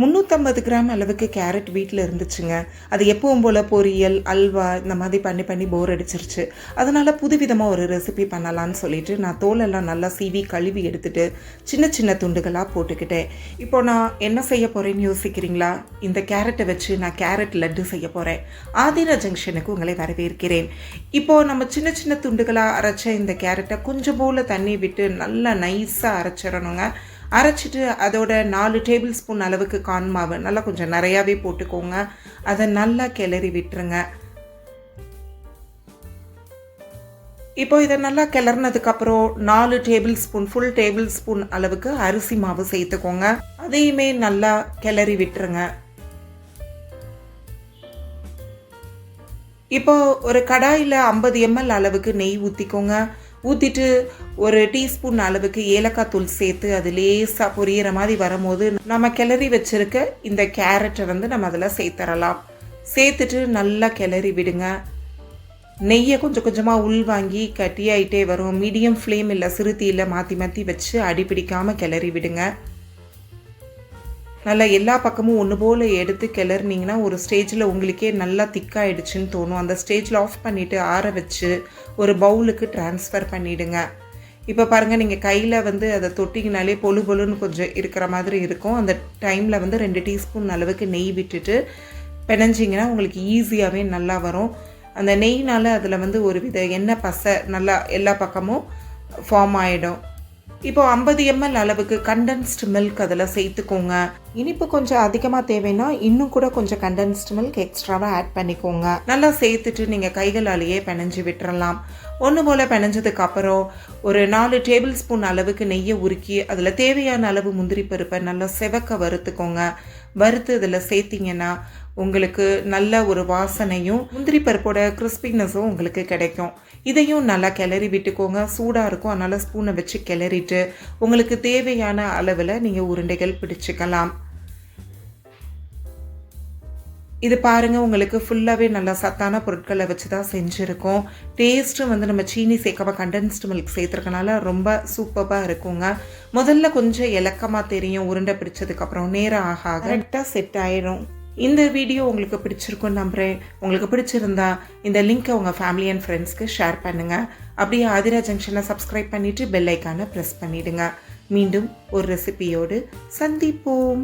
முந்நூற்றம்பது கிராம் அளவுக்கு கேரட் வீட்டில் இருந்துச்சுங்க. அது எப்பவும் போல் பொரியல் அல்வா இந்த மாதிரி பண்ணி பண்ணி போர் அடிச்சிருச்சு. அதனால் புதுவிதமாக ஒரு ரெசிபி பண்ணலான்னு சொல்லிட்டு நான் தோலெல்லாம் நல்லா சீவி கழுவி எடுத்துகிட்டு சின்ன சின்ன துண்டுகளாக போட்டுக்கிட்டேன். இப்போ நான் என்ன செய்ய போகிறேன்னு யோசிக்கிறீங்களா? இந்த கேரட்டை வச்சு நான் கேரட் லட்டு செய்ய போகிறேன் ஆதிரா ஜங்ஷனுக்கு உங்களை வரவேற்கிறேன். இப்போது நம்ம சின்ன சின்ன துண்டுகளாக அரைச்ச இந்த கேரட்டை கொஞ்சம் போல் தண்ணி விட்டு நல்லா நைஸாக அரைச்சிடணுங்க. அரைச்சிட்டு அதோட நாலு டேபிள் ஸ்பூன் அளவுக்கு கான் மாவு நல்லா கொஞ்சம் நிறையாவே போட்டுக்கோங்க. அதை நல்லா கிளறி விட்டுருங்க. இப்போ இதை நல்லா கிளறினதுக்கப்புறம் நாலு tablespoon full tablespoon அளவுக்கு அரிசி மாவு சேர்த்துக்கோங்க. அதையுமே நல்லா கிளறி விட்டுருங்க. இப்போ ஒரு கடாயில் ஐம்பது எம்எல் அளவுக்கு நெய் ஊற்றிக்கோங்க ஊற்றிட்டு ஒரு டீஸ்பூன் அளவுக்கு ஏலக்காய் தூள் சேர்த்து அது லேசாக பொரியிற மாதிரி வரும்போது நம்ம கிளறி வச்சுருக்க இந்த கேரட்டை வந்து நம்ம அதில் சேர்த்துறலாம் சேர்த்துட்டு நல்லா கிளறி விடுங்க. நெய்யை கொஞ்சம் கொஞ்சமாக உள் வாங்கி கட்டியாயிட்டே வரும். மீடியம் ஃப்ளேம் இல்லை சிறுத்தியில் மாற்றி மாற்றி வச்சு அடிப்பிடிக்காமல் கிளறி விடுங்க. நல்லா எல்லா பக்கமும் ஒன்று போல் எடுத்து கிளறினீங்கன்னா ஒரு ஸ்டேஜில் உங்களுக்கே நல்லா திக்காயிடுச்சுன்னு தோணும். அந்த ஸ்டேஜில் ஆஃப் பண்ணிவிட்டு ஆற வச்சு ஒரு பவுலுக்கு ட்ரான்ஸ்ஃபர் பண்ணிவிடுங்க இப்போ பாருங்கள் நீங்கள் கையில் வந்து அதை தொட்டிங்கனாலே பொழு பொழுன்னு கொஞ்சம் இருக்கிற மாதிரி இருக்கும். அந்த டைமில் வந்து ரெண்டு டீஸ்பூன் அளவுக்கு நெய் விட்டுட்டு பிணைஞ்சிங்கன்னா உங்களுக்கு ஈஸியாகவே நல்லா வரும். அந்த நெய்னால் அதில் வந்து ஒரு வித எண்ணெய் பசை நல்லா எல்லா பக்கமும் ஃபார்ம் ஆகிடும் இப்போ ஐம்பது எம்எல் அளவுக்கு கண்டென்ஸ்டு மில்க் அதில் சேர்த்துக்கோங்க. இனிப்பு கொஞ்சம் அதிகமாக தேவைன்னா இன்னும் கூட கொஞ்சம் கண்டென்ஸ்டு மில்க் எக்ஸ்ட்ராவாக ஆட் பண்ணிக்கோங்க. நல்லா சேர்த்துட்டு நீங்கள் கைகளாலேயே பிணைஞ்சு விட்டுறலாம். ஒன்று போல் பிணைஞ்சதுக்கு அப்புறம் ஒரு நாலு டேபிள் ஸ்பூன் அளவுக்கு நெய்யை உருக்கி அதில் தேவையான அளவு முந்திரி பருப்பை நல்லா செவக்க வறுத்துக்கோங்க. வறுத்து இதில் சேர்த்திங்கன்னா உங்களுக்கு நல்ல ஒரு வாசனையும் முந்திரி பருப்போட கிறிஸ்பினஸும் உங்களுக்கு கிடைக்கும். இதையும் நல்லா கிளறி விட்டுக்கோங்க. சூடாக இருக்கும். அதனால் ஸ்பூனை வச்சு கிளறிட்டு உங்களுக்கு தேவையான அளவில் நீங்கள் உருண்டைகள் பிடிச்சிக்கலாம். இது பாருங்கள் உங்களுக்கு ஃபுல்லாகவே நல்லா சத்தான பொருட்களை வச்சு தான் செஞ்சுருக்கோம் டேஸ்ட்டும் வந்து நம்ம சீனி சேர்க்காம கண்டென்ஸ்டு மில்க் சேர்த்துருக்கனால ரொம்ப சூப்பராக இருக்குங்க. முதல்ல கொஞ்சம் இலக்கமாக தெரியும் உருண்டை பிடிச்சதுக்கப்புறம் நேரம் ஆக கரெக்டாக செட் ஆயிடும். இந்த வீடியோ உங்களுக்கு பிடிச்சிருக்கும்னு நம்புகிறேன் உங்களுக்கு பிடிச்சிருந்தா இந்த லிங்க்கை உங்கள் ஃபேமிலி அண்ட் ஃப்ரெண்ட்ஸ்க்கு ஷேர் பண்ணுங்கள் அப்படியே ஆதிரா ஜங்ஷனை சப்ஸ்கிரைப் பண்ணிவிட்டு பெல் ஐக்கானை ப்ரெஸ் பண்ணிவிடுங்க மீண்டும் ஒரு ரெசிபியோடு சந்திப்போம்.